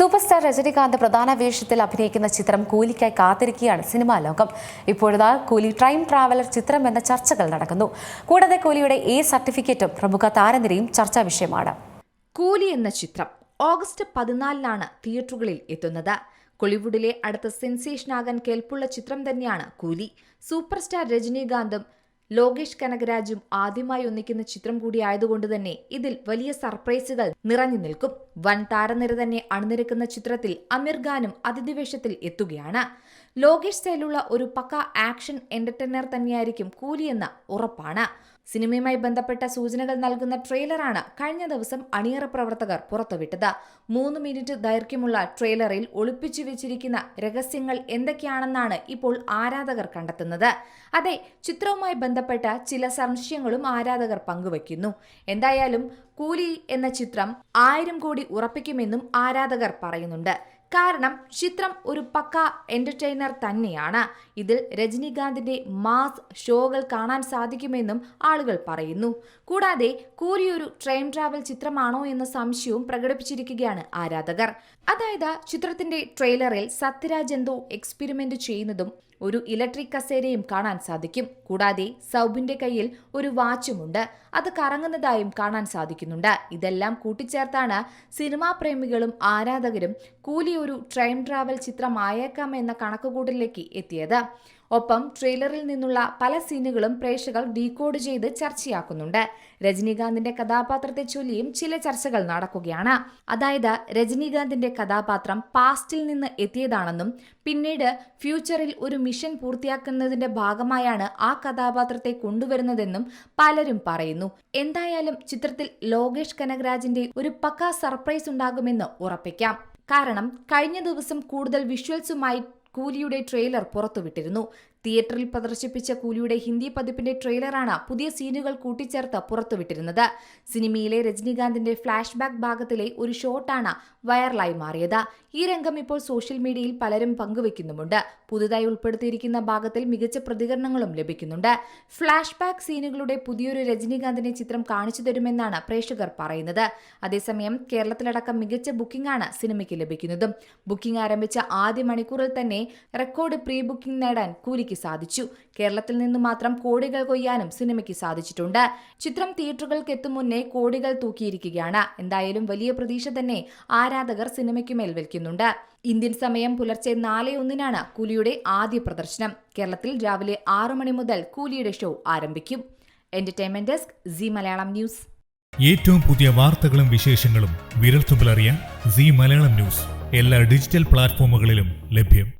Super star Rajinikanth പ്രധാന വേഷത്തിൽ അഭിനയിക്കുന്ന ചിത്രം കൂലിക്കായി കാത്തിരിക്കുകയാണ് സിനിമാ ലോകം. ഇപ്പോഴത്തെ കൂലി ടൈം ട്രാവലർ ചിത്രം എന്ന ചർച്ചകൾ നടക്കുന്നു. കൂടാതെ കൂലിയുടെ എ സർട്ടിഫിക്കറ്റും പ്രമുഖ താരനിരയും ചർച്ചാ വിഷയമാണ്. കൂലി എന്ന ചിത്രം ഓഗസ്റ്റ് പതിനാലിനാണ് തിയേറ്ററുകളിൽ എത്തുന്നത്. കൊളിവുഡിലെ അടുത്ത സെൻസേഷനാകാൻ കേൾപ്പുള്ള ചിത്രം തന്നെയാണ് കൂലി. സൂപ്പർ സ്റ്റാർ രജനീകാന്തും ലോകേഷ് കനകരാജും ആദ്യമായി ഒന്നിക്കുന്ന ചിത്രം കൂടിയായതുകൊണ്ട് തന്നെ ഇതിൽ വലിയ സർപ്രൈസുകൾ നിറഞ്ഞു നിൽക്കും. വൻ താരനിര തന്നെ അണിനിരക്കുന്ന ചിത്രത്തിൽ അമീർ ഖാനും അതിഥിവേഷത്തിൽ എത്തുകയാണ്. ലോകേഷ് സ്റ്റൈലുള്ള ഒരു പക്ക ആക്ഷൻ എന്റർടൈനർ തന്നെയായിരിക്കും കൂലിയെന്ന ഉറപ്പാണ്. സിനിമയുമായി ബന്ധപ്പെട്ട സൂചനകൾ നൽകുന്ന ട്രെയിലറാണ് കഴിഞ്ഞ ദിവസം അണിയറ പ്രവർത്തകർ പുറത്തുവിട്ടത്. മൂന്ന് മിനിറ്റ് ദൈർഘ്യമുള്ള ട്രെയിലറിൽ ഒളിപ്പിച്ചു വെച്ചിരിക്കുന്ന രഹസ്യങ്ങൾ എന്തൊക്കെയാണെന്നാണ് ഇപ്പോൾ ആരാധകർ കണ്ടെത്തുന്നത്. അതെ ചിത്രവുമായി ബന്ധപ്പെട്ട ചില സംശയങ്ങളും ആരാധകർ പങ്കുവയ്ക്കുന്നു. എന്തായാലും കൂലി എന്ന ചിത്രം ആയിരം കോടി ഉറപ്പിക്കുമെന്നും ആരാധകർ പറയുന്നുണ്ട്. കാരണം ചിത്രം ഒരു പക്ക എന്റർടൈനർ തന്നെയാണ്. ഇതിൽ രജനീകാന്തിന്റെ മാസ് ഷോകൾ കാണാൻ സാധിക്കുമെന്നും ആളുകൾ പറയുന്നു. കൂടാതെ കൂലിയൊരു ട്രെയിൻ ട്രാവൽ ചിത്രമാണോ എന്ന സംശയവും പ്രകടിപ്പിച്ചിരിക്കുകയാണ് ആരാധകർ. അതായത് ചിത്രത്തിന്റെ ട്രെയിലറിൽ സത്യരാജ് എന്തോ എക്സ്പെരിമെന്റ് ചെയ്യുന്നതും ഒരു ഇലക്ട്രിക് കസേരയും കാണാൻ സാധിക്കും. കൂടാതെ സൗബിന്റെ കയ്യിൽ ഒരു വാച്ചുമുണ്ട്. അത് കറങ്ങുന്നതായും കാണാൻ സാധിക്കുന്നുണ്ട്. ഇതെല്ലാം കൂട്ടിച്ചേർത്താണ് സിനിമാ പ്രേമികളും ആരാധകരും കൂലി ഒരു ട്രെയിൻ ട്രാവൽ ചിത്രമായേക്കാം എന്ന കണക്കുകൂട്ടലിലേക്ക് എത്തിയത്. ഒപ്പം ട്രെയിലറിൽ നിന്നുള്ള പല സീനുകളും പ്രേക്ഷകർ ഡീകോഡ് ചെയ്ത് ചർച്ചയാക്കുന്നുണ്ട്. രജനീകാന്തിന്റെ കഥാപാത്രത്തെ ചൊല്ലിയും ചില ചർച്ചകൾ നടക്കുകയാണ്. അതായത് രജനീകാന്തിന്റെ കഥാപാത്രം പാസ്റ്റിൽ നിന്ന് എത്തിയതാണെന്നും പിന്നീട് ഫ്യൂച്ചറിൽ ഒരു മിഷൻ പൂർത്തിയാക്കുന്നതിന്റെ ഭാഗമായാണ് ആ കഥാപാത്രത്തെ കൊണ്ടുവരുന്നതെന്നും പലരും പറയുന്നു. എന്തായാലും ചിത്രത്തിൽ ലോകേഷ് കനകരാജിന്റെ ഒരു പക്കാ സർപ്രൈസ് ഉണ്ടാകുമെന്ന് ഉറപ്പിക്കാം. കാരണം കഴിഞ്ഞ ദിവസം കൂടുതൽ വിഷ്വൽസുമായി കൂലിയുടെ ട്രെയിലർ പുറത്തുവിട്ടിരുന്നു. തിയേറ്ററിൽ പ്രദർശിപ്പിച്ച കൂലിയുടെ ഹിന്ദി പതിപ്പിന്റെ ട്രെയിലറാണ് പുതിയ സീനുകൾ കൂട്ടിച്ചേർത്ത് പുറത്തുവിട്ടിരുന്നത്. സിനിമയിലെ രജനീകാന്തിന്റെ ഫ്ലാഷ് ബാക്ക് ഭാഗത്തിലെ ഒരു ഷോട്ടാണ് വൈറലായി മാറിയത്. ഈ രംഗം ഇപ്പോൾ സോഷ്യൽ മീഡിയയിൽ പലരും പങ്കുവെക്കുന്നുമുണ്ട്. പുതുതായി ഉൾപ്പെടുത്തിയിരിക്കുന്ന ഭാഗത്തിൽ മികച്ച പ്രതികരണങ്ങളും ലഭിക്കുന്നുണ്ട്. ഫ്ലാഷ് ബാക്ക് സീനുകളുടെ പുതിയൊരു രജനീകാന്തിനെ ചിത്രം കാണിച്ചു തരുമെന്നാണ് പ്രേക്ഷകർ പറയുന്നത്. അതേസമയം കേരളത്തിലടക്കം മികച്ച ബുക്കിംഗ് ആണ് സിനിമയ്ക്ക് ലഭിക്കുന്നതും. ബുക്കിംഗ് ആരംഭിച്ച ആദ്യ മണിക്കൂറിൽ തന്നെ റെക്കോർഡ് പ്രീ ബുക്കിംഗ് നേടാൻ കൂലിക്ക് സാധിച്ചു. കേരളത്തിൽ നിന്ന് മാത്രം കോടികൾ കൊയ്യാനും സിനിമയ്ക്ക് സാധിച്ചിട്ടുണ്ട്. ചിത്രം തിയേറ്ററുകൾക്ക് എത്തും മുന്നേ കോടികൾ തൂക്കിയിരിക്കുകയാണ്. എന്തായാലും വലിയ പ്രതീക്ഷ തന്നെ ആരാധകർ സിനിമയ്ക്ക് വയ്ക്കുന്നുണ്ട് ഇന്ത്യൻ സമയം പുലർച്ചെ നാല് ഒന്നിനാണ് കൂലിയുടെ ആദ്യ പ്രദർശനം. കേരളത്തിൽ രാവിലെ ആറു മണി മുതൽ കൂലിയുടെ ഷോ ആരംഭിക്കും. Entertainment desk Zee Malayalam news ഏറ്റവും പുതിയ വാർത്തകളും വിശേഷങ്ങളും വിരൽത്തുമ്പിലറിയാൻ സി മലയാളം ന്യൂസ് എല്ലാ ഡിജിറ്റൽ പ്ലാറ്റ്ഫോമുകളിലും ലഭ്യം.